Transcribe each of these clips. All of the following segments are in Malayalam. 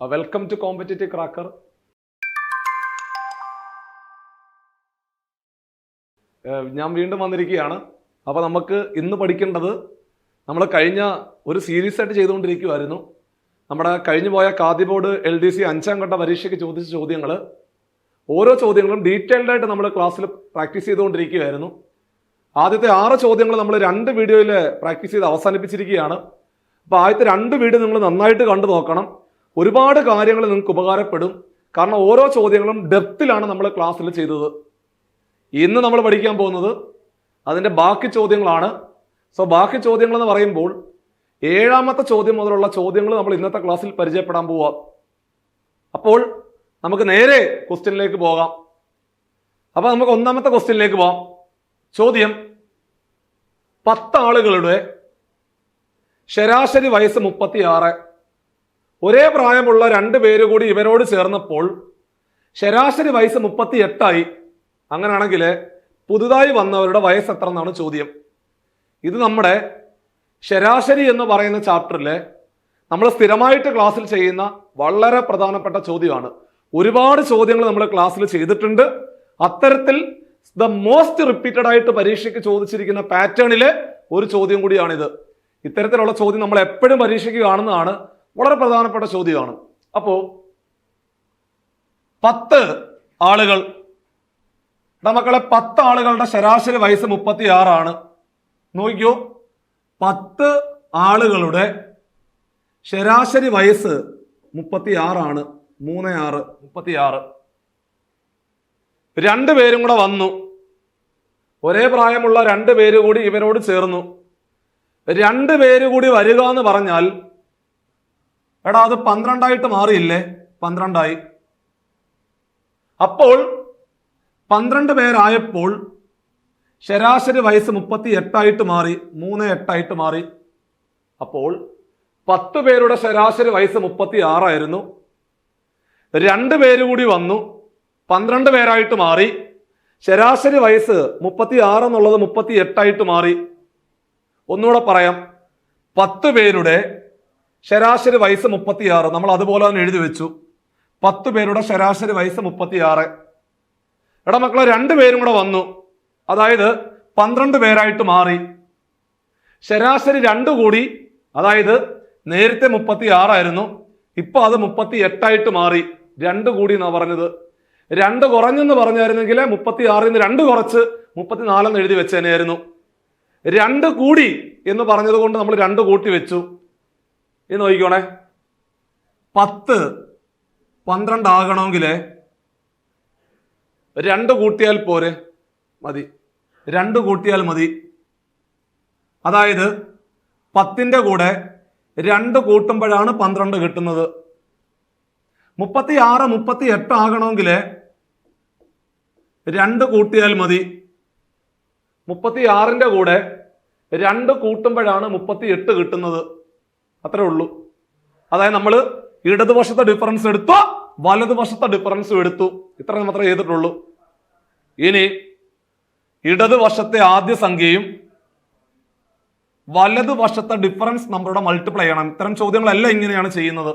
വെൽക്കം ടു കോമ്പറ്റേറ്റീവ് ക്രാക്കർ ഞാൻ വീണ്ടും വന്നിരിക്കുകയാണ്. അപ്പോൾ നമുക്ക് ഇന്ന് പഠിക്കേണ്ടത് നമ്മൾ കഴിഞ്ഞ ഒരു സീരീസ് ആയിട്ട് ചെയ്തുകൊണ്ടിരിക്കുമായിരുന്നു നമ്മുടെ കഴിഞ്ഞു പോയ Khadi board L D C അഞ്ചാം ഘട്ട പരീക്ഷയ്ക്ക് ചോദിച്ച ചോദ്യങ്ങൾ ഓരോ ചോദ്യങ്ങളും ഡീറ്റെയിൽഡ് ആയിട്ട് നമ്മൾ ക്ലാസ്സിൽ പ്രാക്ടീസ് ചെയ്തുകൊണ്ടിരിക്കുകയായിരുന്നു. ആദ്യത്തെ ആറ് ചോദ്യങ്ങൾ നമ്മൾ രണ്ട് വീഡിയോയിൽ പ്രാക്ടീസ് ചെയ്ത് അവസാനിപ്പിച്ചിരിക്കുകയാണ്. അപ്പോൾ ആദ്യത്തെ രണ്ട് വീഡിയോ നിങ്ങൾ നന്നായിട്ട് കണ്ടു നോക്കണം. ഒരുപാട് കാര്യങ്ങൾ നിങ്ങൾക്ക് ഉപകാരപ്പെടും. കാരണം ഓരോ ചോദ്യങ്ങളും ഡെപ്തിലാണ് നമ്മൾ ക്ലാസ്സിൽ ചെയ്തത്. ഇന്ന് നമ്മൾ പഠിക്കാൻ പോകുന്നത് അതിന്റെ ബാക്കി ചോദ്യങ്ങളാണ്. സോ ബാക്കി ചോദ്യങ്ങൾ എന്ന് പറയുമ്പോൾ ഏഴാമത്തെ ചോദ്യം മുതലുള്ള ചോദ്യങ്ങൾ നമ്മൾ ഇന്നത്തെ ക്ലാസ്സിൽ പരിചയപ്പെടാൻ പോവാം. അപ്പോൾ നമുക്ക് നേരെ ക്വസ്റ്റ്യനിലേക്ക് പോകാം. അപ്പോൾ നമുക്ക് ഒന്നാമത്തെ ക്വസ്റ്റ്യനിലേക്ക് പോകാം ചോദ്യം പത്താളുകളുടെ ശരാശരി വയസ്സ് മുപ്പത്തിയാറ്. ഒരേ പ്രായമുള്ള രണ്ട് പേര് കൂടി ഇവരോട് ചേർന്നപ്പോൾ ശരാശരി വയസ്സ് മുപ്പത്തി എട്ടായി അങ്ങനെയാണെങ്കിൽ പുതുതായി വന്നവരുടെ വയസ്സ് എത്ര എന്നാണ് ചോദ്യം. ഇത് നമ്മുടെ ശരാശരി എന്ന് പറയുന്ന ചാപ്റ്ററിൽ നമ്മൾ സ്ഥിരമായിട്ട് ക്ലാസ്സിൽ ചെയ്യുന്ന വളരെ പ്രധാനപ്പെട്ട ചോദ്യമാണ്. ഒരുപാട് ചോദ്യങ്ങൾ നമ്മൾ ക്ലാസ്സിൽ ചെയ്തിട്ടുണ്ട്. അത്തരത്തിൽ ദ മോസ്റ്റ് റിപ്പീറ്റഡ് ആയിട്ട് പരീക്ഷയ്ക്ക് ചോദിച്ചിരിക്കുന്ന പാറ്റേണിലെ ഒരു ചോദ്യം കൂടിയാണിത്. ഇത്തരത്തിലുള്ള ചോദ്യം നമ്മൾ എപ്പോഴും പരീക്ഷയ്ക്ക് കാണുന്നതാണ്. വളരെ പ്രധാനപ്പെട്ട ചോദ്യമാണ്. അപ്പോൾ പത്ത് ആളുകൾ മക്കളെ പത്ത് ആളുകളുടെ ശരാശരി വയസ്സ് മുപ്പത്തി ആറാണ് നോക്കിയോ പത്ത് ആളുകളുടെ ശരാശരി വയസ്സ് മുപ്പത്തി ആറാണ് മൂന്ന് ആറ് മുപ്പത്തി ആറ് രണ്ടു പേരും കൂടെ വന്നു. ഒരേ പ്രായമുള്ള രണ്ട് പേര് കൂടി ഇവരോട് ചേർന്നു. രണ്ട് പേര് കൂടി വരിക എന്ന് പറഞ്ഞാൽ എടാ അത് പന്ത്രണ്ടായിട്ട് മാറിയില്ലേ? പന്ത്രണ്ടായി. അപ്പോൾ പന്ത്രണ്ട് പേരായപ്പോൾ ശരാശരി വയസ്സ് മുപ്പത്തി എട്ടായിട്ട് മാറി മൂന്ന് എട്ടായിട്ട് മാറി. അപ്പോൾ പത്ത് പേരുടെ ശരാശരി വയസ്സ് മുപ്പത്തി ആറായിരുന്നു രണ്ട് പേര് കൂടി വന്നു പന്ത്രണ്ട് പേരായിട്ട് മാറി. ശരാശരി വയസ്സ് മുപ്പത്തി ആറ് എന്നുള്ളത് മുപ്പത്തി എട്ടായിട്ട് മാറി. ഒന്നുകൂടെ പറയാം പത്ത് പേരുടെ ശരാശരി വയസ്സ് മുപ്പത്തിയാറ്. നമ്മൾ അതുപോലെ തന്നെ എഴുതി വെച്ചു. പത്ത് പേരുടെ ശരാശരി വയസ്സ് മുപ്പത്തിയാറ്. എടാ മക്കളെ രണ്ട് പേരും കൂടെ വന്നു. അതായത് പന്ത്രണ്ട് പേരായിട്ട് മാറി. ശരാശരി രണ്ടു കൂടി. അതായത് നേരത്തെ മുപ്പത്തി ആറായിരുന്നു ഇപ്പൊ അത് മുപ്പത്തി എട്ടായിട്ട് മാറി. രണ്ട് കൂടി എന്നാ പറഞ്ഞത്? രണ്ട് കുറഞ്ഞെന്ന് പറഞ്ഞായിരുന്നെങ്കിൽ മുപ്പത്തി ആറിൽ നിന്ന് രണ്ട് കുറച്ച് മുപ്പത്തിനാലെന്ന് എഴുതി വെച്ചേനെയായിരുന്നു. രണ്ട് കൂടി എന്ന് പറഞ്ഞത് കൊണ്ട് നമ്മൾ രണ്ട് കൂട്ടി വെച്ചു. ഇത് നോക്കിക്കോണേ. പത്ത് പന്ത്രണ്ട് ആകണമെങ്കിൽ രണ്ട് കൂട്ടിയാൽ പോരെ മതി. രണ്ട് കൂട്ടിയാൽ മതി. അതായത് പത്തിന്റെ കൂടെ രണ്ട് കൂട്ടുമ്പോഴാണ് പന്ത്രണ്ട് കിട്ടുന്നത്. മുപ്പത്തി ആറ് മുപ്പത്തി എട്ട് ആകണമെങ്കിൽ രണ്ട് കൂട്ടിയാൽ മതി. മുപ്പത്തി ആറിന്റെ കൂടെ രണ്ട് കൂട്ടുമ്പോഴാണ് മുപ്പത്തി എട്ട് കിട്ടുന്നത്. അത്രേ ഉള്ളൂ. അതായത് നമ്മൾ ഇടതുവശത്തെ ഡിഫറൻസ് എടുത്തു വലതുവശത്തെ ഡിഫറൻസും എടുത്തു. ഇത്ര മാത്രമേ ചെയ്തിട്ടുള്ളൂ. ഇനി ഇടതുവശത്തെ ആദ്യ സംഖ്യയും വലതുവശത്തെ ഡിഫറൻസ് നമ്പറുടെ മൾട്ടിപ്ലൈ ചെയ്യണം. ഇത്തരം ചോദ്യങ്ങളെല്ലാം ഇങ്ങനെയാണ് ചെയ്യുന്നത്.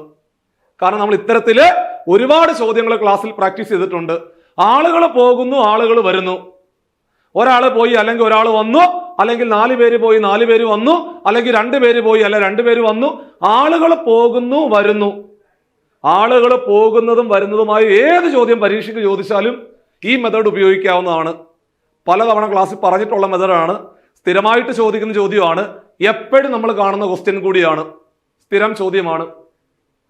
കാരണം നമ്മൾ ഇത്തരത്തിൽ ഒരുപാട് ചോദ്യങ്ങൾ ക്ലാസ്സിൽ പ്രാക്ടീസ് ചെയ്തിട്ടുണ്ട്. ആളുകൾ പോകുന്നു ആളുകൾ വരുന്നു. ഒരാൾ പോയി അല്ലെങ്കിൽ ഒരാൾ വന്നു അല്ലെങ്കിൽ നാല് പേര് പോയി നാല് പേര് വന്നു അല്ലെങ്കിൽ രണ്ട് പേര് പോയി അല്ല രണ്ട് പേര് വന്നു. ആളുകൾ പോകുന്നു വരുന്നു. ആളുകൾ പോകുന്നതും വരുന്നതുമായ ഏത് ചോദ്യം പരീക്ഷയ്ക്ക് ചോദിച്ചാലും ഈ മെത്തേഡ് ഉപയോഗിക്കാവുന്നതാണ്. പലതവണ ക്ലാസ്സിൽ പറഞ്ഞിട്ടുള്ള മെത്തേഡാണ് സ്ഥിരമായിട്ട് ചോദിക്കുന്ന ചോദ്യമാണ്. എപ്പോഴും നമ്മൾ കാണുന്ന ക്വസ്റ്റ്യൻ കൂടിയാണ്. സ്ഥിരം ചോദ്യമാണ്.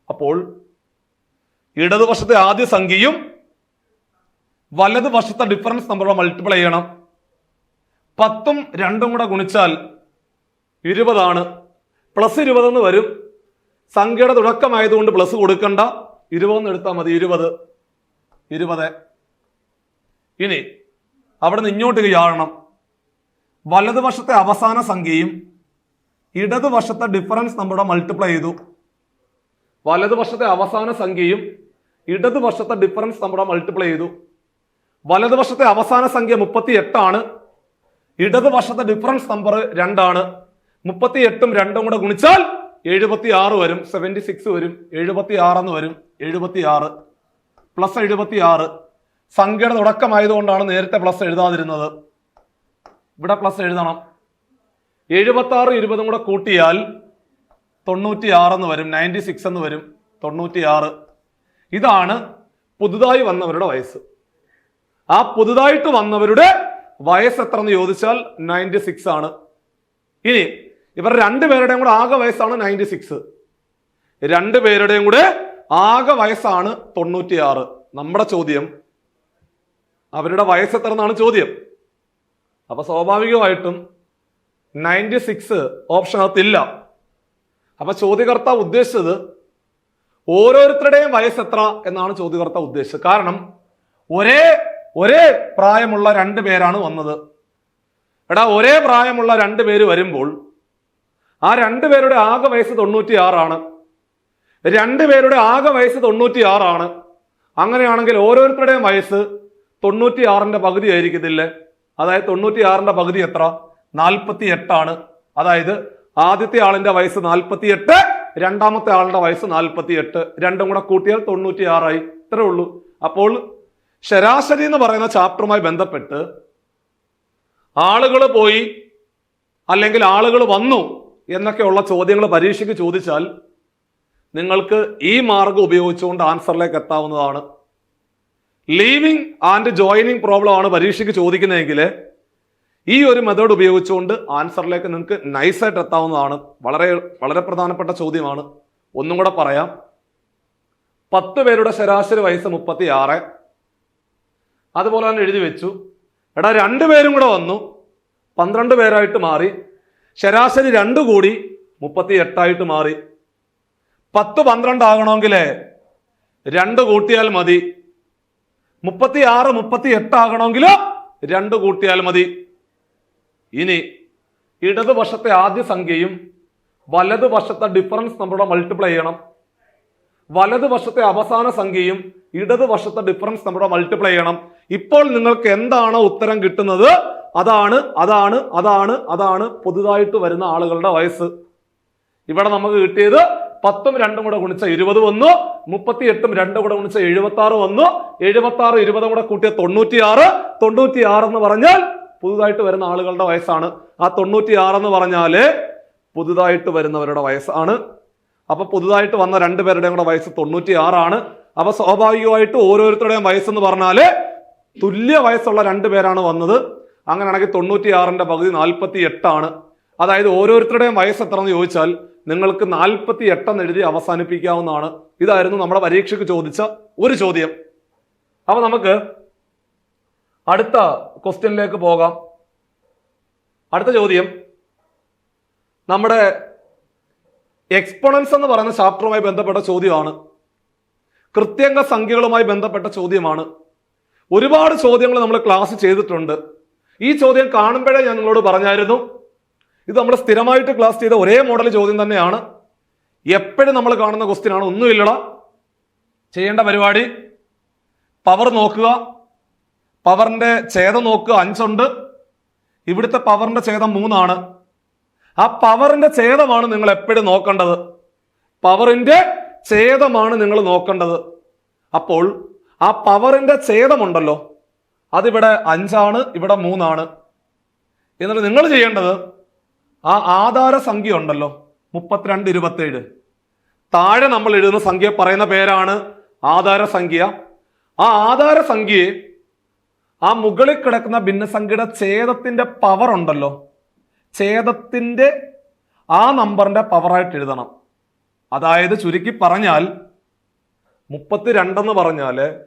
അപ്പോൾ ഇടതുവശത്തെ ആദ്യ സംഖ്യയും വലതുവശത്തെ ഡിഫറൻസ് നമ്പറോ മൾട്ടിപ്ലൈ ചെയ്യണം. പത്തും രണ്ടും കൂടെ ഗുണിച്ചാൽ ഇരുപതാണ്. പ്ലസ് ഇരുപതെന്ന് വരും. സംഖ്യയുടെ തുടക്കമായതുകൊണ്ട് പ്ലസ് കൊടുക്കണ്ട. ഇരുപതെന്ന് എടുത്താൽ മതി ഇരുപത്. ഇരുപത്. ഇനി അവിടെ നിന്ന് ഇങ്ങോട്ട് ചാടണം വലതുവശത്തെ അവസാന സംഖ്യയും ഇടതുവശത്തെ ഡിഫറൻസ് നമ്മുടെ മൾട്ടിപ്ലൈ ചെയ്തു. വലതുവശത്തെ അവസാന സംഖ്യയും ഇടതുവശത്തെ ഡിഫറൻസ് നമ്മുടെ മൾട്ടിപ്ലൈ ചെയ്തു. വലതുവശത്തെ അവസാന സംഖ്യ മുപ്പത്തി എട്ടാണ് ഇടതുവശത്തെ ഡിഫറൻസ് നമ്പർ രണ്ടാണ്. മുപ്പത്തി എട്ടും രണ്ടും കൂടെ ഗുണിച്ചാൽ എഴുപത്തി ആറ് വരും. സെവന്റി സിക്സ് വരും. എഴുപത്തി ആറെന്ന് വരും. എഴുപത്തി ആറ് പ്ലസ് എഴുപത്തി ആറ് സംഖ്യയുടെ തുടക്കമായതുകൊണ്ടാണ് നേരത്തെ പ്ലസ് എഴുതാതിരുന്നത്. ഇവിടെ പ്ലസ് എഴുതണം. എഴുപത്തി ആറ് ഇരുപതും കൂടെ കൂട്ടിയാൽ തൊണ്ണൂറ്റി ആറെന്ന് വരും. നയന്റി സിക്സ് എന്ന് വരും. തൊണ്ണൂറ്റി ആറ് ഇതാണ് പുതുതായി വന്നവരുടെ വയസ്സ്. ആ പുതുതായിട്ട് വന്നവരുടെ വയസ്സ് എത്ര എന്ന് ചോദിച്ചാൽ നയന്റി സിക്സ് ആണ്. ഇനി ഇവർ രണ്ടുപേരുടെയും കൂടെ ആകെ വയസ്സാണ് നയന്റി സിക്സ് രണ്ടുപേരുടെയും കൂടെ ആകെ വയസ്സാണ് തൊണ്ണൂറ്റിയാറ്. നമ്മുടെ ചോദ്യം. അവരുടെ വയസ്സ് എത്ര എന്നാണ് ചോദ്യം. അപ്പൊ സ്വാഭാവികമായിട്ടും നയന്റി സിക്സ് ഓപ്ഷനകത്തില്ല. അപ്പൊ ചോദ്യകർത്താവ് ഉദ്ദേശിച്ചത് ഓരോരുത്തരുടെയും വയസ്സ് എത്ര എന്നാണ് ചോദ്യകർത്താവ് ഉദ്ദേശിച്ചത്. കാരണം ഒരേ ഒരേ പ്രായമുള്ള രണ്ട് പേരാണ് വന്നത്. എടാ ഒരേ പ്രായമുള്ള രണ്ട് പേര് വരുമ്പോൾ ആ രണ്ട് പേരുടെ ആകെ വയസ്സ് തൊണ്ണൂറ്റി ആറാണ് രണ്ട് പേരുടെ ആകെ വയസ്സ് തൊണ്ണൂറ്റി ആറാണ് അങ്ങനെയാണെങ്കിൽ ഓരോരുത്തരുടെയും വയസ്സ് തൊണ്ണൂറ്റി ആറിന്റെ പകുതി ആയിരിക്കത്തില്ലേ? അതായത് തൊണ്ണൂറ്റി ആറിന്റെ പകുതി എത്ര? നാൽപ്പത്തി എട്ടാണ് അതായത് ആദ്യത്തെ ആളിന്റെ വയസ്സ് നാൽപ്പത്തി എട്ട് രണ്ടാമത്തെ ആളുടെ വയസ്സ് നാൽപ്പത്തി എട്ട് രണ്ടും കൂടെ കൂട്ടിയാൽ തൊണ്ണൂറ്റി ആറായി ഇത്രേ ഉള്ളൂ. അപ്പോൾ ശരാശരി എന്ന് പറയുന്ന ചാപ്റ്ററുമായി ബന്ധപ്പെട്ട് ആളുകൾ പോയി അല്ലെങ്കിൽ ആളുകൾ വന്നു എന്നൊക്കെയുള്ള ചോദ്യങ്ങൾ പരീക്ഷയ്ക്ക് ചോദിച്ചാൽ നിങ്ങൾക്ക് ഈ മാർഗം ഉപയോഗിച്ചുകൊണ്ട് ആൻസറിലേക്ക് എത്താവുന്നതാണ്. ലീവിങ് ആൻഡ് ജോയിനിങ് പ്രോബ്ലം ആണ് പരീക്ഷയ്ക്ക് ചോദിക്കുന്നതെങ്കിൽ ഈ ഒരു മെത്തേഡ് ഉപയോഗിച്ചുകൊണ്ട് ആൻസറിലേക്ക് നിങ്ങൾക്ക് നൈസായിട്ട് എത്താവുന്നതാണ്. വളരെ വളരെ പ്രധാനപ്പെട്ട ചോദ്യമാണ്. ഒന്നും കൂടെ പറയാം. പത്ത് പേരുടെ ശരാശരി വയസ്സ് മുപ്പത്തി ആറ് അതുപോലെ തന്നെ എഴുതി വെച്ചു. എടാ രണ്ട് പേരും കൂടെ വന്നു. പന്ത്രണ്ട് പേരായിട്ട് മാറി. ശരാശരി രണ്ട് കൂടി മുപ്പത്തി എട്ടായിട്ട് മാറി. പത്ത് പന്ത്രണ്ട് ആകണമെങ്കിൽ രണ്ട് കൂട്ടിയാൽ മതി. മുപ്പത്തി ആറ് മുപ്പത്തി എട്ട് ആകണമെങ്കിൽ രണ്ട് കൂട്ടിയാൽ മതി. ഇനി ഇടതുവശത്തെ ആദ്യ സംഖ്യയും വലതുവശത്തെ ഡിഫറൻസ് നമ്മുടെ മൾട്ടിപ്ലൈ ചെയ്യണം. വലതുവശത്തെ അവസാന സംഖ്യയും ഇടതുവശത്തെ ഡിഫറൻസ് നമ്മുടെ മൾട്ടിപ്ലൈ ചെയ്യണം. ഇപ്പോൾ നിങ്ങൾക്ക് എന്താണ് ഉത്തരം കിട്ടുന്നത് അതാണ് അതാണ് അതാണ് അതാണ് പുതുതായിട്ട് വരുന്ന ആളുകളുടെ വയസ്സ്. ഇവിടെ നമുക്ക് കിട്ടിയത് പത്തും രണ്ടും കൂടെ ഗുണിച്ച ഇരുപത് വന്നു മുപ്പത്തി എട്ടും രണ്ടും കൂടെ ഗുണിച്ച എഴുപത്തി ആറ് വന്നു എഴുപത്തി ആറ് ഇരുപതും കൂടെ കൂട്ടിയ തൊണ്ണൂറ്റിയാറ്. തൊണ്ണൂറ്റിയാറ് എന്ന് പറഞ്ഞാൽ പുതുതായിട്ട് വരുന്ന ആളുകളുടെ വയസ്സാണ്. ആ തൊണ്ണൂറ്റിയാറ് എന്ന് പറഞ്ഞാൽ പുതുതായിട്ട് വരുന്നവരുടെ വയസ്സാണ്. അപ്പൊ പുതുതായിട്ട് വന്ന രണ്ടുപേരുടെയും കൂടെ വയസ്സ് തൊണ്ണൂറ്റി ആറാണ് അപ്പൊ സ്വാഭാവികമായിട്ട് ഓരോരുത്തരുടെയും വയസ്സെന്ന് പറഞ്ഞാൽ തുല്യ വയസ്സുള്ള രണ്ട് പേരാണ് വന്നത്. അങ്ങനെയാണെങ്കിൽ തൊണ്ണൂറ്റി ആറിന്റെ പകുതി നാൽപ്പത്തി എട്ടാണ് അതായത് ഓരോരുത്തരുടെയും വയസ്സ് എത്ര എന്ന് ചോദിച്ചാൽ നിങ്ങൾക്ക് നാൽപ്പത്തി എട്ടെന്ന് എഴുതി അവസാനിപ്പിക്കാവുന്നതാണ്. ഇതായിരുന്നു നമ്മുടെ പരീക്ഷയ്ക്ക് ചോദിച്ച ഒരു ചോദ്യം. അപ്പോൾ നമുക്ക് അടുത്ത ക്വസ്റ്റ്യനിലേക്ക് പോകാം. അടുത്ത ചോദ്യം. നമ്മുടെ എക്സ്പോണൻസ് എന്ന് പറയുന്ന ചാപ്റ്ററുമായി ബന്ധപ്പെട്ട ചോദ്യമാണ്. കൃത്യംഗ സംഖ്യകളുമായി ബന്ധപ്പെട്ട ചോദ്യമാണ്. ഒരുപാട് ചോദ്യങ്ങൾ നമ്മൾ ക്ലാസ് ചെയ്തിട്ടുണ്ട്. ഈ ചോദ്യം കാണുമ്പോഴേ ഞാൻ നിങ്ങളോട് പറഞ്ഞായിരുന്നു ഇത് നമ്മൾ സ്ഥിരമായിട്ട് ക്ലാസ് ചെയ്ത ഒരേ മോഡൽ ചോദ്യം തന്നെയാണ്. എപ്പോഴും നമ്മൾ കാണുന്ന ക്വസ്റ്റ്യൻ ആണ് ഒന്നുമില്ലട ചെയ്യേണ്ട പരിപാടി. പവർ നോക്കുക. പവറിന്റെ ഛേദം നോക്കുക അഞ്ചുണ്ട്. ഇവിടുത്തെ പവറിന്റെ ഛേദം മൂന്നാണ്. ആ പവറിന്റെ ഛേദമാണ് നിങ്ങൾ എപ്പോഴും നോക്കേണ്ടത്. പവറിന്റെ ഛേദമാണ് നിങ്ങൾ നോക്കേണ്ടത്. അപ്പോൾ ആ പവറിന്റെ ഛേദമുണ്ടല്ലോ. അതിവിടെ അഞ്ചാണ് ഇവിടെ മൂന്നാണ്. എന്നിട്ട് നിങ്ങൾ ചെയ്യേണ്ടത് ആ ആധാര സംഖ്യ ഉണ്ടല്ലോ മുപ്പത്തിരണ്ട് ഇരുപത്തേഴ്. താഴെ നമ്മൾ എഴുതുന്ന സംഖ്യ പറയുന്ന പേരാണ് ആധാര സംഖ്യ. ആ ആധാര സംഖ്യയെ ആ മുകളിൽ കിടക്കുന്ന ഭിന്നസംഖ്യയുടെ ഛേദത്തിന്റെ പവർ ഉണ്ടല്ലോ. ഛേദത്തിന്റെ ആ നമ്പറിന്റെ പവറായിട്ട് എഴുതണം. അതായത് ചുരുക്കി പറഞ്ഞാൽ മുപ്പത്തിരണ്ടെന്ന് പറഞ്ഞാൽ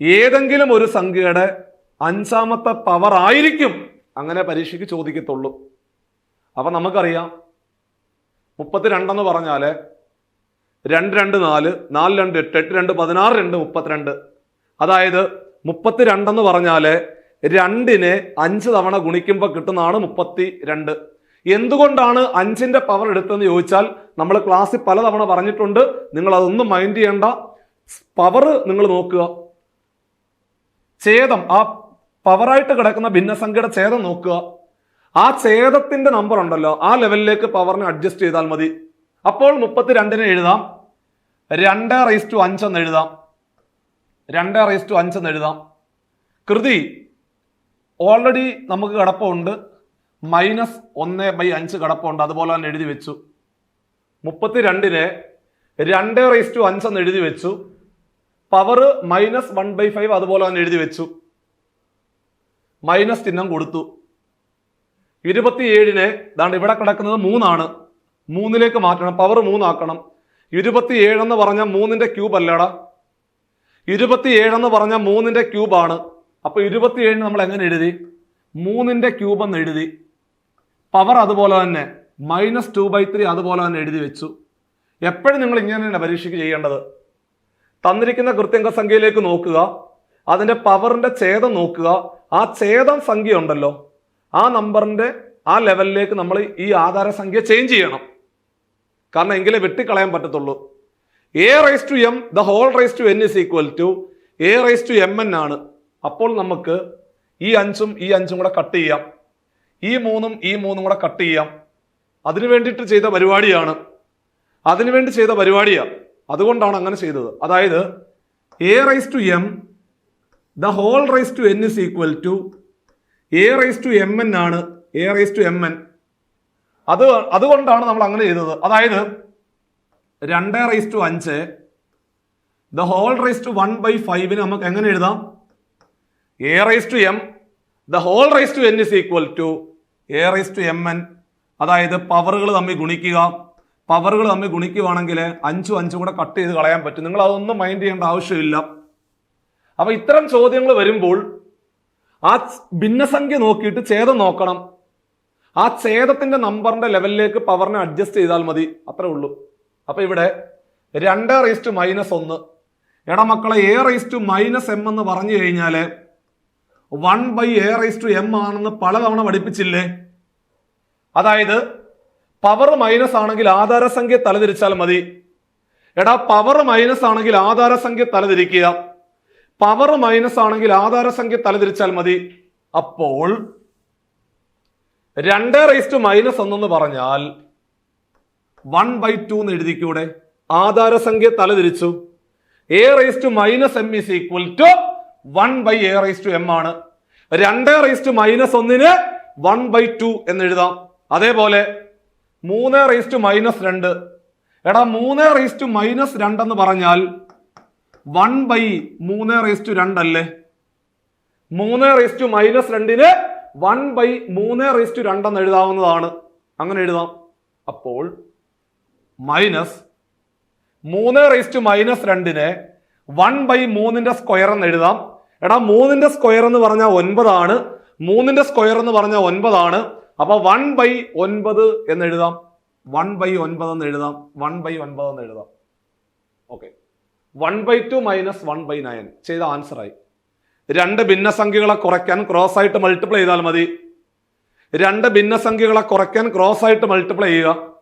ഏതെങ്കിലും ഒരു സംഖ്യയുടെ അഞ്ചാമത്തെ പവർ ആയിരിക്കും അങ്ങനെ പരീക്ഷയ്ക്ക് ചോദിക്കത്തുള്ളൂ. അപ്പൊ നമുക്കറിയാം മുപ്പത്തിരണ്ടെന്ന് പറഞ്ഞാൽ രണ്ട് രണ്ട് നാല് നാല് രണ്ട് എട്ട് എട്ട് രണ്ട് പതിനാറ് രണ്ട് മുപ്പത്തിരണ്ട്. അതായത് മുപ്പത്തിരണ്ടെന്ന് പറഞ്ഞാൽ രണ്ടിനെ അഞ്ച് തവണ ഗുണിക്കുമ്പോൾ കിട്ടുന്നതാണ് മുപ്പത്തി രണ്ട് എന്തുകൊണ്ടാണ് അഞ്ചിന്റെ പവർ എടുത്തെന്ന് ചോദിച്ചാൽ നമ്മൾ ക്ലാസ്സിൽ പലതവണ പറഞ്ഞിട്ടുണ്ട് നിങ്ങൾ അതൊന്നും മൈൻഡ് ചെയ്യേണ്ട. പവർ നിങ്ങൾ നോക്കുക. ഛേദം ആ പവറായിട്ട് കിടക്കുന്ന ഭിന്നസംഖ്യയുടെ ഛേദം നോക്കുക. ആ ഛേദത്തിന്റെ നമ്പർ ഉണ്ടല്ലോ ആ ലെവലിലേക്ക് പവറിനെ അഡ്ജസ്റ്റ് ചെയ്താൽ മതി. അപ്പോൾ മുപ്പത്തിരണ്ടിന് എഴുതാം. രണ്ട് റൈസ് ടു അഞ്ച് എന്ന് എഴുതാം. രണ്ട് റൈസ് ടു അഞ്ച് എന്ന് എഴുതാം. കൃതി ഓൾറെഡി നമുക്ക് കിടപ്പുണ്ട്. മൈനസ് ഒന്ന് ബൈ അഞ്ച് കിടപ്പുണ്ട്. അതുപോലെ തന്നെ എഴുതി വെച്ചു. മുപ്പത്തിരണ്ടിന് രണ്ട് റൈസ് ടു അഞ്ച് എന്ന് എഴുതി വെച്ചു. Power minus one by five അതുപോലെ തന്നെ എഴുതി വെച്ചു. മൈനസ് ചിഹ്നം കൊടുത്തു. ഇരുപത്തിയേഴിന് ഇതാണ് ഇവിടെ കിടക്കുന്നത് മൂന്നാണ്. മൂന്നിലേക്ക് മാറ്റണം പവർ മൂന്നാക്കണം. ഇരുപത്തിയേഴെന്ന് പറഞ്ഞാൽ മൂന്നിന്റെ ക്യൂബ് അല്ലേടാ. ഇരുപത്തിയേഴെന്ന് പറഞ്ഞാൽ മൂന്നിന്റെ ക്യൂബാണ്. അപ്പൊ ഇരുപത്തിയേഴിന് നമ്മൾ എങ്ങനെ എഴുതി? മൂന്നിന്റെ ക്യൂബ് എന്ന് എഴുതി. പവർ അതുപോലെ തന്നെ മൈനസ് ടു ബൈ ത്രീ അതുപോലെ തന്നെ എഴുതി വെച്ചു. എപ്പോഴും നിങ്ങൾ ഇങ്ങനെയാണ് പരീക്ഷയ്ക്ക് ചെയ്യേണ്ടത്. തന്നിരിക്കുന്ന കൃത്യങ്ക സംഖ്യയിലേക്ക് നോക്കുക. അതിന്റെ പവറിന്റെ ഛേദം നോക്കുക. ആ ഛേദം സംഖ്യ ഉണ്ടല്ലോ ആ നമ്പറിന്റെ ആ ലെവലിലേക്ക് നമ്മൾ ഈ ആധാര സംഖ്യ ചേഞ്ച് ചെയ്യണം. കാരണം എങ്കിലേ വെട്ടിക്കളയാൻ പറ്റത്തുള്ളൂ. A raise to M the whole raise to N is equal to A raise to M N ആണ്. അപ്പോൾ നമുക്ക് ഈ അഞ്ചും ഈ അഞ്ചും കൂടെ കട്ട് ചെയ്യാം. ഈ മൂന്നും ഈ മൂന്നും കൂടെ കട്ട് ചെയ്യാം. അതിനു വേണ്ടിയിട്ട് ചെയ്ത പരിപാടിയാണ്. അതിനുവേണ്ടി ചെയ്ത പരിപാടിയാണ്. അതുകൊണ്ടാണ് അങ്ങനെ ചെയ്തത്. അതായത് A raise to M the whole raise to N is equal to A raise to M N ആണ് A raise to M N അത് അതുകൊണ്ടാണ് നമ്മൾ അങ്ങനെ ചെയ്തത്. അതായത് രണ്ട് റൈസ് ടു അഞ്ച് the whole raise to one by ഫൈവിന് നമുക്ക് എങ്ങനെ എഴുതാം? A raise to M the whole raise to N is equal to A raise to M N അതായത് പവറുകൾ തമ്മിൽ ഗുണിക്കുക. പവറുകൾ തമ്മിൽ ഗുണിക്കുവാണെങ്കിൽ അഞ്ചും അഞ്ചും കൂടെ കട്ട് ചെയ്ത് കളയാൻ പറ്റും. നിങ്ങൾ അതൊന്നും മൈൻഡ് ചെയ്യേണ്ട ആവശ്യമില്ല. അപ്പൊ ഇത്തരം ചോദ്യങ്ങൾ വരുമ്പോൾ ആ ഭിന്നസംഖ്യ നോക്കിയിട്ട് ഛേദം നോക്കണം. ആ ഛേദത്തിന്റെ നമ്പറിന്റെ ലെവലിലേക്ക് പവറിനെ അഡ്ജസ്റ്റ് ചെയ്താൽ മതി. അത്രേ ഉള്ളൂ. അപ്പൊ ഇവിടെ രണ്ട് റേസ് ടു മൈനസ് ഒന്ന്. എടാ മക്കളെ A raise to minus M എന്ന് പറഞ്ഞു കഴിഞ്ഞാൽ one by A raise to M ആണെന്ന് പലതവണ പഠിപ്പിച്ചില്ലേ? അതായത് പവർ മൈനസ് ആണെങ്കിൽ ആധാരസംഖ്യ തലതിരിച്ചാൽ മതി. എടാ പവർ മൈനസ് ആണെങ്കിൽ ആധാരസംഖ്യ തലതിരിക്കുക. പവർ മൈനസ് ആണെങ്കിൽ ആധാരസംഖ്യ തലതിരിച്ചാൽ മതി. അപ്പോൾ രണ്ട് റേസ് ടു മൈനസ് ഒന്നെന്ന് പറഞ്ഞാൽ വൺ ബൈ ടു എന്ന് എഴുതിക്കൂടെ? ആധാരസംഖ്യ തലതിരിച്ചു. A raise to minus M is equal to one by A raise to M ആണ്. രണ്ട് റേസ് ടു മൈനസ് ഒന്നിന് വൺ ബൈ ടു എന്ന് എഴുതാം. അതേപോലെ മൂന്ന് റേസ് ടു മൈനസ് രണ്ട്. എടാ മൂന്ന് റേസ് ടു മൈനസ് രണ്ടെന്ന് പറഞ്ഞാൽ വൺ ബൈ മൂന്ന് റേസ് ടു രണ്ടല്ലേ? മൂന്ന് റേസ് ടു മൈനസ് രണ്ടിന് വൺ ബൈ മൂന്ന് റേസ് ടു രണ്ടെന്ന് എഴുതാവുന്നതാണ്. അങ്ങനെ എഴുതാം. അപ്പോൾ മൈനസ് മൂന്ന് റേസ് ടു മൈനസ് രണ്ടിന് വൺ ബൈ മൂന്നിന്റെ സ്ക്വയർ എന്ന് എഴുതാം. എടാ മൂന്നിന്റെ സ്ക്വയർ എന്ന് പറഞ്ഞാൽ ഒൻപതാണ്. മൂന്നിന്റെ സ്ക്വയർ എന്ന് പറഞ്ഞാൽ ഒൻപതാണ്. അപ്പൊ വൺ ബൈ ഒൻപത് എന്ന് എഴുതാം. വൺ ബൈ ഒൻപത് എന്ന് എഴുതാം. വൺ ബൈ ഒൻപത് എന്ന് എഴുതാം. Okay one by two minus one by nine ചെയ്ത ആൻസർ ആയി. രണ്ട് ഭിന്നസംഖ്യകളെ കുറയ്ക്കാൻ ക്രോസ് ആയിട്ട് മൾട്ടിപ്ലൈ ചെയ്താൽ മതി. രണ്ട് ഭിന്നസംഖ്യകളെ കുറയ്ക്കാൻ ക്രോസ് ആയിട്ട് മൾട്ടിപ്ലൈ ചെയ്യുക.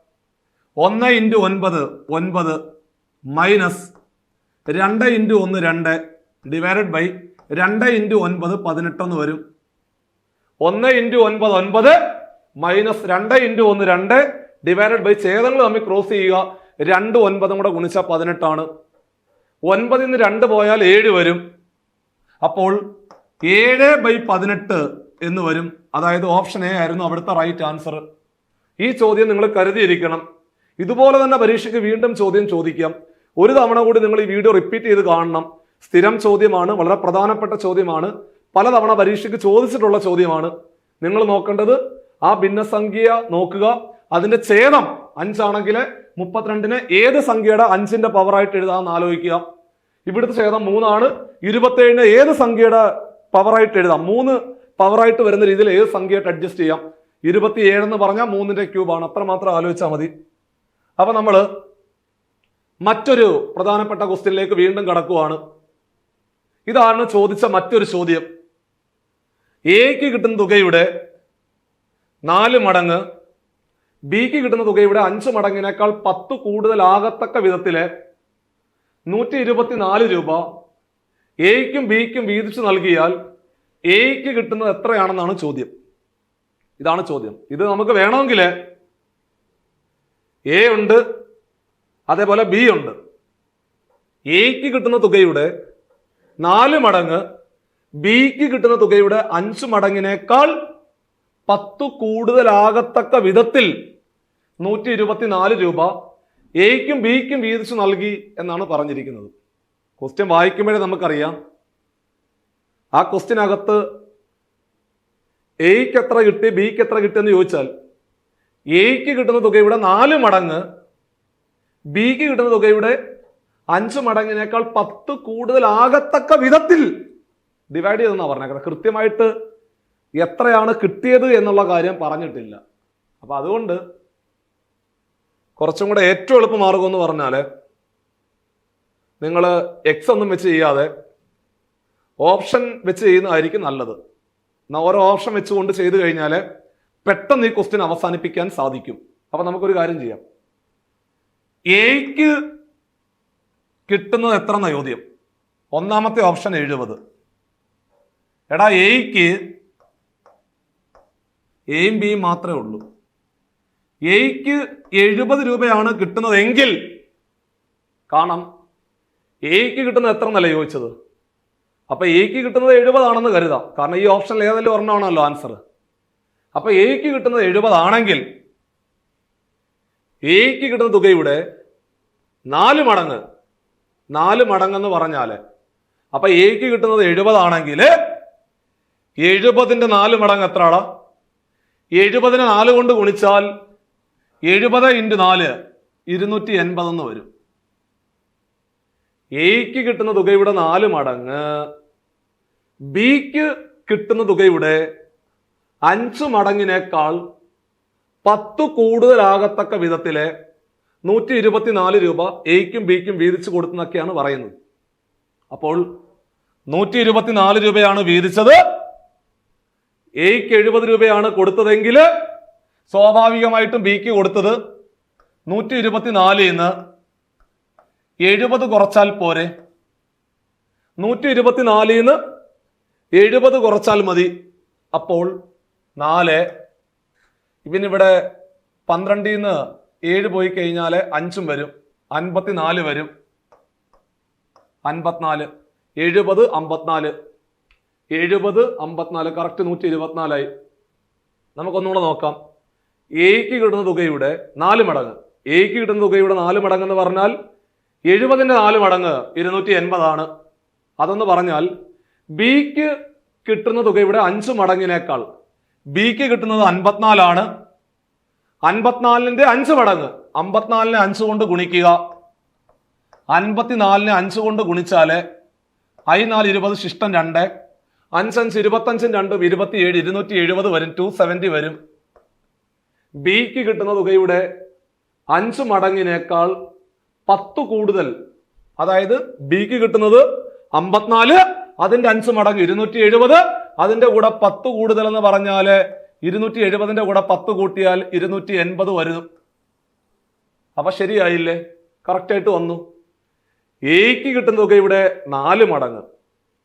ഒന്ന് ഇന്റു ഒൻപത് ഒൻപത് മൈനസ് രണ്ട് ഇന്റു ഒന്ന് രണ്ട് ഡിവൈഡഡ് ബൈ രണ്ട് ഇന്റു ഒൻപത് പതിനെട്ടെന്ന് വരും. ഒന്ന് ഇന്റു ഒൻപത് ഒൻപത് മൈനസ് രണ്ട് ഇന്റു ഒന്ന് രണ്ട് ഡിവൈഡഡ് ബൈ ഛേദങ്ങൾ തമ്മിൽ ക്രോസ് ചെയ്യുക. രണ്ട് ഒൻപതും കൂടെ ഗുണിച്ചാൽ പതിനെട്ടാണ്. ഒൻപതിൽ നിന്ന് രണ്ട് പോയാൽ ഏഴ് വരും. അപ്പോൾ ഏഴ് ബൈ പതിനെട്ട് എന്ന് വരും. അതായത് ഓപ്ഷൻ എ ആയിരുന്നു അവിടുത്തെ റൈറ്റ് ആൻസർ ഈ ചോദ്യം നിങ്ങൾ കരുതിയിരിക്കണം. ഇതുപോലെ തന്നെ പരീക്ഷയ്ക്ക് വീണ്ടും ചോദ്യം ചോദിക്കാം. ഒരു തവണ കൂടി നിങ്ങൾ ഈ വീഡിയോ റിപ്പീറ്റ് ചെയ്ത് കാണണം. സ്ഥിരം ചോദ്യമാണ് വളരെ പ്രധാനപ്പെട്ട ചോദ്യമാണ്. പലതവണ പരീക്ഷയ്ക്ക് ചോദിച്ചിട്ടുള്ള ചോദ്യമാണ്. നിങ്ങൾ നോക്കേണ്ടത് ആ ഭിന്നസംഖ്യ നോക്കുക. അതിന്റെ ഛേദം അഞ്ചാണെങ്കിൽ മുപ്പത്തിരണ്ടിന് ഏത് സംഖ്യയുടെ അഞ്ചിന്റെ പവറായിട്ട് എഴുതാമെന്ന് ആലോചിക്കുക. ഇവിടുത്തെ ഛേദം മൂന്നാണ്. ഇരുപത്തേഴിന് ഏത് സംഖ്യയുടെ പവറായിട്ട് എഴുതാം? മൂന്ന് പവറായിട്ട് വരുന്ന രീതിയിൽ ഏത് സംഖ്യയായിട്ട് അഡ്ജസ്റ്റ് ചെയ്യാം? ഇരുപത്തിയേഴ് എന്ന് പറഞ്ഞാൽ മൂന്നിന്റെ ക്യൂബാണ് അത്ര മാത്രം ആലോചിച്ചാൽ മതി. അപ്പൊ നമ്മൾ മറ്റൊരു പ്രധാനപ്പെട്ട ക്വസ്റ്റ്യനിലേക്ക് വീണ്ടും കടക്കുവാണ്. ഇതാണ് ചോദിച്ച മറ്റൊരു ചോദ്യം. എക്ക് കിട്ടുന്ന തുകയുടെ നാല് മടങ്ങ്. ബിക്ക് കിട്ടുന്ന തുകയുടെ അഞ്ച് മടങ്ങിനേക്കാൾ പത്ത് കൂടുതലാകത്തക്ക വിധത്തിൽ നൂറ്റി ഇരുപത്തിനാല് രൂപ എയ്ക്കും ബിക്കും വീതിച്ചു നൽകിയാൽ എയ്ക്ക് കിട്ടുന്നത് എത്രയാണെന്നാണ് ചോദ്യം. ഇതാണ് ചോദ്യം. ഇത് നമുക്ക് വേണമെങ്കിൽ എ ഉണ്ട് അതേപോലെ ബി ഉണ്ട്. എക്ക് കിട്ടുന്ന തുകയുടെ നാല് മടങ്ങ് ബിക്ക് കിട്ടുന്ന തുകയുടെ അഞ്ച് മടങ്ങിനേക്കാൾ പത്ത് കൂടുതലാകത്തക്ക വിധത്തിൽ നൂറ്റി ഇരുപത്തിനാല് രൂപ എയ്ക്കും ബിക്കും വീതിച്ചു നൽകി എന്നാണ് പറഞ്ഞിരിക്കുന്നത്. ക്വസ്റ്റ്യൻ വായിക്കുമ്പോഴേ നമുക്കറിയാം. ആ ക്വസ്റ്റ്യനകത്ത് എയ്ക്ക് എത്ര കിട്ടി ബിക്ക് എത്ര കിട്ടി എന്ന് ചോദിച്ചാൽ എയ്ക്ക് കിട്ടുന്ന തുകയുടെ നാല് മടങ്ങ് ബിക്ക് കിട്ടുന്ന തുകയുടെ അഞ്ച് മടങ്ങിനേക്കാൾ പത്ത് കൂടുതലാകത്തക്ക വിധത്തിൽ ഡിവൈഡ് ചെയ്തെന്നാണ് പറഞ്ഞേക്കുന്നത്. കൃത്യമായിട്ട് എത്രയാണ് കിട്ടിയത് എന്നുള്ള കാര്യം പറഞ്ഞിട്ടില്ല. അപ്പം അതുകൊണ്ട് കുറച്ചും കൂടെ ഏറ്റവും എളുപ്പ മാർഗം എന്ന് പറഞ്ഞാൽ നിങ്ങൾ എക്സ് ഒന്നും വെച്ച് ചെയ്യാതെ ഓപ്ഷൻ വെച്ച് ചെയ്യുന്നതായിരിക്കും നല്ലത്. ഓരോ ഓപ്ഷൻ വെച്ചുകൊണ്ട് ചെയ്തു കഴിഞ്ഞാൽ പെട്ടെന്ന് ഈ ക്വസ്റ്റ്യൻ അവസാനിപ്പിക്കാൻ സാധിക്കും. അപ്പം നമുക്കൊരു കാര്യം ചെയ്യാം. എയ്ക്ക് കിട്ടുന്നത് എത്ര ചോദ്യം? ഒന്നാമത്തെ ഓപ്ഷൻ എഴുപത്. എടാ എയ്ക്ക് എയും ബിയും മാത്രമേ ഉള്ളൂ. എയ്ക്ക് എഴുപത് രൂപയാണ് കിട്ടുന്നതെങ്കിൽ കാണാം. എയ്ക്ക് കിട്ടുന്നത് എത്ര എന്നല്ല ചോദിച്ചത്? അപ്പൊ എയ്ക്ക് കിട്ടുന്നത് എഴുപതാണെന്ന് കരുതാം. കാരണം ഈ ഓപ്ഷനിൽ ഏതെങ്കിലും ഒരെണ്ണമാണല്ലോ ആൻസർ അപ്പൊ എയ്ക്ക് കിട്ടുന്നത് എഴുപതാണെങ്കിൽ എയ്ക്ക് കിട്ടുന്ന തുകയുടെ നാല് മടങ്ങ്. നാല് മടങ്ങെന്ന് പറഞ്ഞാൽ അപ്പൊ എയ്ക്ക് കിട്ടുന്നത് എഴുപതാണെങ്കിൽ എഴുപതിന്റെ നാല് മടങ്ങ് എത്രയാടാ എഴുപതിനെ നാല് കൊണ്ട് ഗുണിച്ചാൽ എഴുപത് ഇന്റു നാല് ഇരുന്നൂറ്റി എൺപതെന്ന് വരും. എയ്ക്ക് കിട്ടുന്ന തുകയുടെ നാല് മടങ്ങ് ബിക്ക് കിട്ടുന്ന തുകയുടെ അഞ്ച് മടങ്ങിനേക്കാൾ പത്ത് കൂടുതലാകത്തക്ക വിധത്തിലെ നൂറ്റി ഇരുപത്തിനാല് രൂപ എയ്ക്കും ബിക്കും വീതിച്ചു കൊടുത്തെന്നൊക്കെയാണ് പറയുന്നത്. അപ്പോൾ നൂറ്റി ഇരുപത്തിനാല് രൂപയാണ് വീതിച്ചത്. എയ്ക്ക് എഴുപത് രൂപയാണ് കൊടുത്തതെങ്കിൽ സ്വാഭാവികമായിട്ടും ബിക്ക് കൊടുത്തത് നൂറ്റി ഇരുപത്തിനാലിൽ നിന്ന് എഴുപത് കുറച്ചാൽ പോരെ. നൂറ്റി ഇരുപത്തിനാലിൽ നിന്ന് എഴുപത് കുറച്ചാൽ മതി. അപ്പോൾ നാല്. ഇവനിവിടെ പന്ത്രണ്ടിൽ നിന്ന് ഏഴ് പോയി കഴിഞ്ഞാൽ അഞ്ചും വരും. അൻപത്തിനാല് വരും. അൻപത്തിനാല്. എഴുപത് അമ്പത്തിനാല്. എഴുപത് അമ്പത്തിനാല് കറക്റ്റ് നൂറ്റി ഇരുപത്തിനാലായി നമുക്കൊന്നുകൂടെ നോക്കാം. എയ്ക്ക് കിട്ടുന്ന തുകയുടെ നാല് മടങ്ങ്. എയ്ക്ക് കിട്ടുന്ന തുകയുടെ നാല് മടങ്ങ് എന്ന് പറഞ്ഞാൽ എഴുപതിന്റെ നാല് മടങ്ങ് ഇരുന്നൂറ്റി എൺപതാണ് അതെന്ന് പറഞ്ഞാൽ ബിക്ക് കിട്ടുന്ന തുകയുടെ അഞ്ച് മടങ്ങിനേക്കാൾ ബിക്ക് കിട്ടുന്നത് അൻപത്തിനാലാണ്. അൻപത്തിനാലിന്റെ അഞ്ച് മടങ്ങ്. അമ്പത്തിനാലിനെ അഞ്ച് കൊണ്ട് ഗുണിക്കുക. അൻപത്തിനാലിനെ അഞ്ച് കൊണ്ട് ഗുണിച്ചാൽ ഐ നാല് ഇരുപത് ശിഷ്ടം രണ്ട്. അഞ്ചഞ്ച് ഇരുപത്തഞ്ചും രണ്ടും ഇരുപത്തിയേഴ് ഇരുന്നൂറ്റി എഴുപത് വരും ടു സെവന്റി വരും. ബിക്ക് കിട്ടുന്ന തുകയുടെ അഞ്ച് മടങ്ങിനേക്കാൾ പത്ത് കൂടുതൽ. അതായത് ബിക്ക് കിട്ടുന്നത് അമ്പത്തിനാല് അതിന്റെ അഞ്ച് മടങ്ങ് ഇരുന്നൂറ്റി എഴുപത് അതിന്റെ കൂടെ പത്ത് കൂടുതൽ എന്ന് പറഞ്ഞാൽ ഇരുന്നൂറ്റി എഴുപതിന്റെ കൂടെ പത്ത് കൂട്ടിയാൽ ഇരുന്നൂറ്റി എൺപത് വരും. അപ്പൊ ശരിയായില്ലേ? കറക്റ്റായിട്ട് വന്നു. എയ്ക്ക് കിട്ടുന്ന തുക ഇവിടെ നാല് മടങ്ങ്.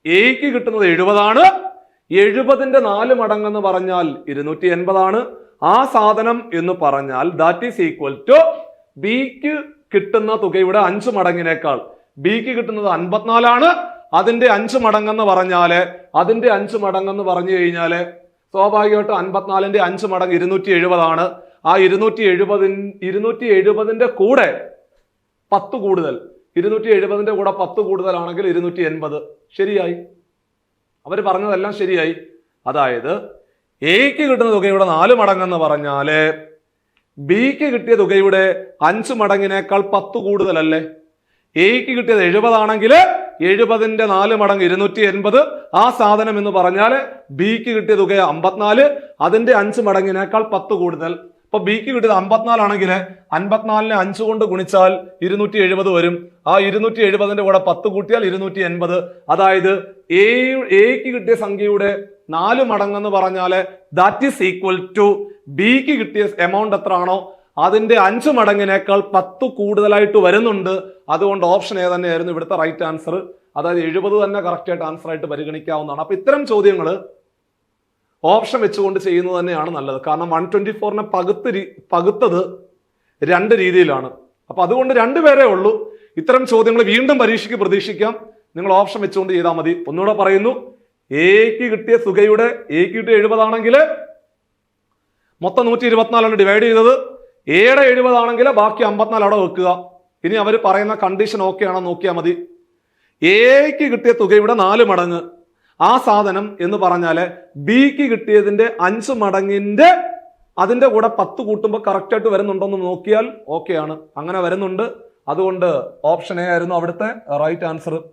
എയ്ക്ക് കിട്ടുന്നത് എഴുപതാണ്. എഴുപതിന്റെ നാല് മടങ്ങ് എന്ന് പറഞ്ഞാൽ ഇരുന്നൂറ്റി എൺപതാണ് ആ സാധനം എന്ന് പറഞ്ഞാൽ ദാറ്റ് ഈസ് ഈക്വൽ ടു ബിക്ക് കിട്ടുന്ന തുകയുടെ അഞ്ച് മടങ്ങിനേക്കാൾ. ബിക്ക് കിട്ടുന്നത് അൻപത്തിനാലാണ്. അതിന്റെ അഞ്ച് മടങ്ങെന്ന് പറഞ്ഞാൽ അതിന്റെ അഞ്ച് മടങ്ങെന്ന് പറഞ്ഞു കഴിഞ്ഞാൽ സ്വാഭാവികമായിട്ടും അൻപത്തിനാലിന്റെ അഞ്ച് മടങ്ങ് ഇരുന്നൂറ്റി എഴുപതാണ് ആ ഇരുന്നൂറ്റി എഴുപതിൻ ഇരുന്നൂറ്റി എഴുപതിന്റെ കൂടെ പത്ത് കൂടുതൽ. ഇരുന്നൂറ്റി എഴുപതിന്റെ കൂടെ പത്ത് കൂടുതലാണെങ്കിൽ ഇരുന്നൂറ്റി എൺപത് ശരിയായി. അവർ പറഞ്ഞതെല്ലാം ശരിയായി. അതായത് എക്ക് കിട്ടുന്ന തുകയുടെ നാല് മടങ്ങെന്ന് പറഞ്ഞാൽ ബിക്ക് കിട്ടിയ തുകയുടെ അഞ്ച് മടങ്ങിനേക്കാൾ പത്ത് കൂടുതലല്ലേ? എയ്ക്ക് കിട്ടിയത് എഴുപതാണെങ്കിൽ എഴുപതിന്റെ നാല് മടങ്ങ് ഇരുന്നൂറ്റി എൺപത് ആ സാധനം എന്ന് പറഞ്ഞാൽ ബിക്ക് കിട്ടിയ തുക അമ്പത്തിനാല്. അതിന്റെ അഞ്ച് മടങ്ങിനേക്കാൾ പത്ത് കൂടുതൽ. ഇപ്പൊ ബിക്ക് കിട്ടിയത് അമ്പത്തിനാലാണെങ്കിൽ അൻപത്തിനാലിനെ അഞ്ച് കൊണ്ട് ഗുണിച്ചാൽ ഇരുന്നൂറ്റി എഴുപത് വരും. ആ ഇരുന്നൂറ്റി എഴുപതിന്റെ കൂടെ പത്ത് കൂട്ടിയാൽ ഇരുന്നൂറ്റി എൺപത് അതായത് എ എക്ക് കിട്ടിയ സംഖ്യയുടെ നാല് മടങ്ങെന്ന് പറഞ്ഞാൽ ദാറ്റ് ഈസ് ഈക്വൽ ടു ബിക്ക് കിട്ടിയ എമൗണ്ട് എത്ര ആണോ അതിന്റെ അഞ്ച് മടങ്ങിനേക്കാൾ പത്ത് കൂടുതലായിട്ട് വരുന്നുണ്ട്. അതുകൊണ്ട് ഓപ്ഷൻ എ തന്നെയായിരുന്നു ഇവിടുത്തെ റൈറ്റ് ആൻസർ അതായത് എഴുപത് തന്നെ കറക്റ്റ് ആയിട്ട് ആൻസർ ആയിട്ട് പരിഗണിക്കാവുന്നതാണ്. അപ്പൊ ഇത്തരം ചോദ്യങ്ങൾ ഓപ്ഷൻ വെച്ചുകൊണ്ട് ചെയ്യുന്നത് തന്നെയാണ് നല്ലത്. കാരണം വൺ ട്വന്റി ഫോറിനെ പകുത്ത് പകുത്തത് രണ്ട് രീതിയിലാണ്. അപ്പൊ അതുകൊണ്ട് രണ്ടുപേരേ ഉള്ളൂ. ഇത്തരം ചോദ്യങ്ങൾ വീണ്ടും പരീക്ഷയ്ക്ക് പ്രതീക്ഷിക്കാം. നിങ്ങൾ ഓപ്ഷൻ വെച്ചുകൊണ്ട് ചെയ്താൽ മതി. ഒന്നുകൂടെ പറയുന്നു. എക്ക് കിട്ടിയ സുഖയുടെ എക്ക് കിട്ടിയ എഴുപതാണെങ്കിൽ മൊത്തം നൂറ്റി ഇരുപത്തിനാലാണ് ഡിവൈഡ് ചെയ്തത്. എയുടെ എഴുപതാണെങ്കിൽ ബാക്കി അമ്പത്തിനാല് അവിടെ വെക്കുക. ഇനി അവർ പറയുന്ന കണ്ടീഷൻ ഓക്കെ ആണോ നോക്കിയാൽ മതി. എക്ക് കിട്ടിയ തുകയുടെ നാല് മടങ്ങ്. ആ സാധനം എന്ന് പറഞ്ഞാൽ ബിക്ക് കിട്ടിയതിന്റെ അഞ്ച് മടങ്ങിന്റെ അതിന്റെ കൂടെ പത്ത് കൂട്ടുമ്പോൾ കറക്റ്റായിട്ട് വരുന്നുണ്ടോന്ന് നോക്കിയാൽ ഓക്കെ ആണ്. അങ്ങനെ വരുന്നുണ്ട്. അതുകൊണ്ട് ഓപ്ഷൻ എ ആയിരുന്നു അവിടുത്തെ റൈറ്റ് ആൻസർ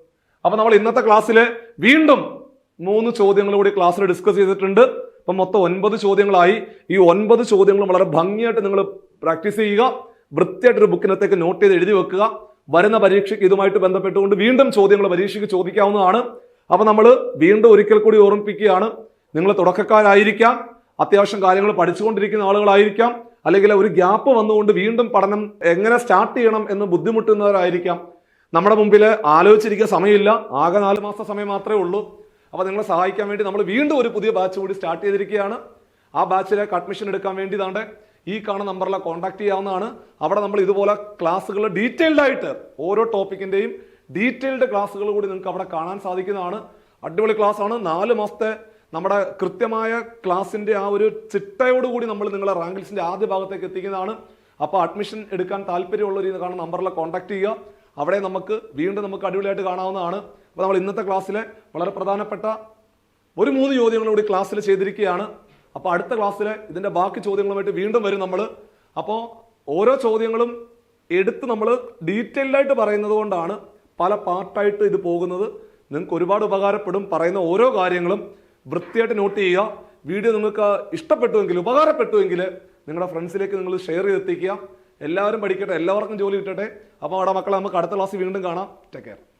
അപ്പൊ നമ്മൾ ഇന്നത്തെ ക്ലാസ്സിൽ വീണ്ടും മൂന്ന് ചോദ്യങ്ങൾ കൂടി ക്ലാസ്സിൽ ഡിസ്കസ് ചെയ്തിട്ടുണ്ട്. അപ്പം മൊത്തം ഒൻപത് ചോദ്യങ്ങളായി. ഈ ഒൻപത് ചോദ്യങ്ങളും വളരെ ഭംഗിയായിട്ട് നിങ്ങൾ പ്രാക്ടീസ് ചെയ്യുക. വൃത്തിയായിട്ടൊരു ബുക്കിനകത്തേക്ക് നോട്ട് ചെയ്ത് എഴുതി വെക്കുക. വരുന്ന പരീക്ഷയ്ക്ക് ഇതുമായിട്ട് ബന്ധപ്പെട്ടുകൊണ്ട് വീണ്ടും ചോദ്യങ്ങൾ പരീക്ഷയ്ക്ക് ചോദിക്കാവുന്നതാണ്. അപ്പൊ നമ്മൾ വീണ്ടും ഒരിക്കൽ കൂടി ഓർമ്മിപ്പിക്കുകയാണ്. നിങ്ങൾ തുടക്കക്കാരായിരിക്കാം. അത്യാവശ്യം കാര്യങ്ങൾ പഠിച്ചുകൊണ്ടിരിക്കുന്ന ആളുകളായിരിക്കാം. അല്ലെങ്കിൽ ഒരു ഗ്യാപ്പ് വന്നുകൊണ്ട് വീണ്ടും പഠനം എങ്ങനെ സ്റ്റാർട്ട് ചെയ്യണം എന്ന് ബുദ്ധിമുട്ടുന്നവരായിരിക്കാം. നമ്മുടെ മുമ്പിൽ ആലോചിച്ചിരിക്കാൻ സമയമില്ല. ആകെ നാല് മാസത്തെ സമയം മാത്രമേ ഉള്ളൂ. അപ്പോൾ നിങ്ങളെ സഹായിക്കാൻ വേണ്ടി നമ്മൾ വീണ്ടും ഒരു പുതിയ ബാച്ച് കൂടി സ്റ്റാർട്ട് ചെയ്തിരിക്കുകയാണ്. ആ ബാച്ചിലേക്ക് അഡ്മിഷൻ എടുക്കാൻ വേണ്ടി താണ്ടെ ഈ കാണുന്ന നമ്പറിലെ കോൺടാക്ട് ചെയ്യാവുന്നതാണ്. അവിടെ നമ്മൾ ഇതുപോലെ ക്ലാസ്സുകൾ ഡീറ്റെയിൽഡ് ആയിട്ട് ഓരോ ടോപ്പിക്കിന്റെയും ഡീറ്റെയിൽഡ് ക്ലാസ്സുകൾ കൂടി നിങ്ങൾക്ക് അവിടെ കാണാൻ സാധിക്കുന്നതാണ്. അടിപൊളി ക്ലാസ് ആണ് നാല് മാസത്തെ നമ്മുടെ കൃത്യമായ ക്ലാസ്സിന്റെ ആ ഒരു ചിട്ടയോടുകൂടി നമ്മൾ നിങ്ങളെ റാങ്ക് ലിസ്റ്റിന്റെ ആദ്യ ഭാഗത്തേക്ക് എത്തിക്കുന്നതാണ്. അപ്പോൾ അഡ്മിഷൻ എടുക്കാൻ താല്പര്യമുള്ളവർ ഇത് കാണുന്ന നമ്പറിൽ കോൺടാക്ട് ചെയ്യുക. അവിടെ നമുക്ക് വീണ്ടും നമുക്ക് അടിപൊളിയായിട്ട് കാണാവുന്നതാണ്. അപ്പോൾ നമ്മൾ ഇന്നത്തെ ക്ലാസ്സിലെ വളരെ പ്രധാനപ്പെട്ട ഒരു മൂന്ന് ചോദ്യങ്ങൾ കൂടി ക്ലാസ്സിൽ ചെയ്തിരിക്കുകയാണ്. അപ്പോൾ അടുത്ത ക്ലാസ്സിലെ ഇതിന്റെ ബാക്കി ചോദ്യങ്ങളുമായിട്ട് വീണ്ടും വരും നമ്മൾ അപ്പോൾ ഓരോ ചോദ്യങ്ങളും എടുത്ത് നമ്മൾ ഡീറ്റെയിൽഡായിട്ട് പറയുന്നത് കൊണ്ടാണ് പല പാർട്ടായിട്ട് ഇത് പോകുന്നത്. നിങ്ങൾക്ക് ഒരുപാട് ഉപകാരപ്പെടും. പറയുന്ന ഓരോ കാര്യങ്ങളും വൃത്തിയായിട്ട് നോട്ട് ചെയ്യുക. വീഡിയോ നിങ്ങൾക്ക് ഇഷ്ടപ്പെട്ടുവെങ്കിൽ ഉപകാരപ്പെട്ടുവെങ്കിൽ നിങ്ങളുടെ ഫ്രണ്ട്സിലേക്ക് നിങ്ങൾ ഷെയർ ചെയ്തെത്തിക്കുക. എല്ലാവരും പഠിക്കട്ടെ. എല്ലാവർക്കും ജോലി കിട്ടട്ടെ. അപ്പോൾ അവിടെ മക്കളെ നമുക്ക് അടുത്ത ക്ലാസ് വീണ്ടും കാണാം. Take care